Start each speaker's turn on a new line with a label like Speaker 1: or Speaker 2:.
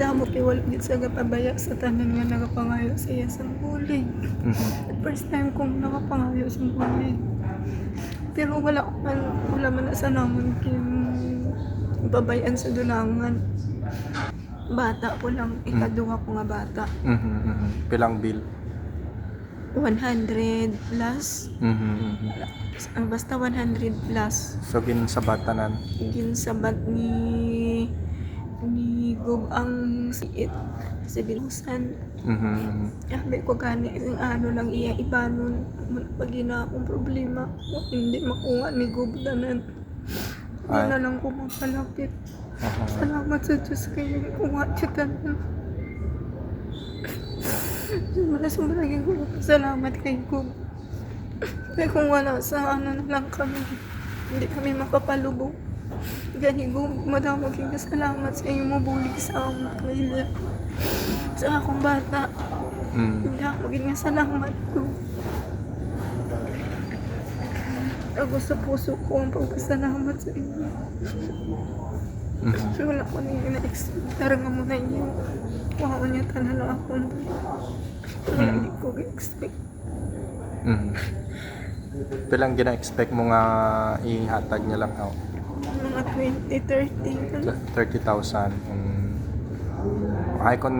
Speaker 1: Madamo kay wala gid sa gapabaya sa tanan nga nakapangayo sa iya sa bulig.
Speaker 2: Mhm.
Speaker 1: First time kong nakapangayo sa bulig. Pero wala ko man, wala man na sa naman kin babayan sa dulangan. Bata ko lang, ikaduha ko nga bata.
Speaker 2: Mhm, mhm. Pilang bill?
Speaker 1: 100 plus.
Speaker 2: Mhm, mhm.
Speaker 1: Ah, Basta 100 plus.
Speaker 2: So ginsabatanan.
Speaker 1: Ginsabat ni ni Gob ang siit sa binusan.
Speaker 2: Mhm.
Speaker 1: Sabi ko gani yung ano lang iya ibanon pag ina akong problema hindi makuha ni Gob tanan. Hindi
Speaker 2: Ay.
Speaker 1: na lang ko mapalapit.
Speaker 2: Aha.
Speaker 1: Salamat sa Diyos kayo kuha siya tanan. Wala sumalagin ko salamat kay Gob. Kaya kung wala sa ano na lang kami, hindi kami makapalubog. Gani Gob, madamo kayong salamat sa inyo mabulig sa ama kayo. Sa akong bata,
Speaker 2: Mm.
Speaker 1: hindi ako ganyan salamat ko. Ako sa puso ko ang pagpasalamat sa inyo.
Speaker 2: Mhm.
Speaker 1: So wala ko na yung na-expect. Tarang mo na inyo. Wow, niya tanan na ako. Wala
Speaker 2: Mm.
Speaker 1: hindi ko expect.
Speaker 2: Mhm. Pilang gina-expect mo nga ihatag niya lang ako?
Speaker 1: Mga 20, 30.
Speaker 2: 30,000. Mm. Ay, kung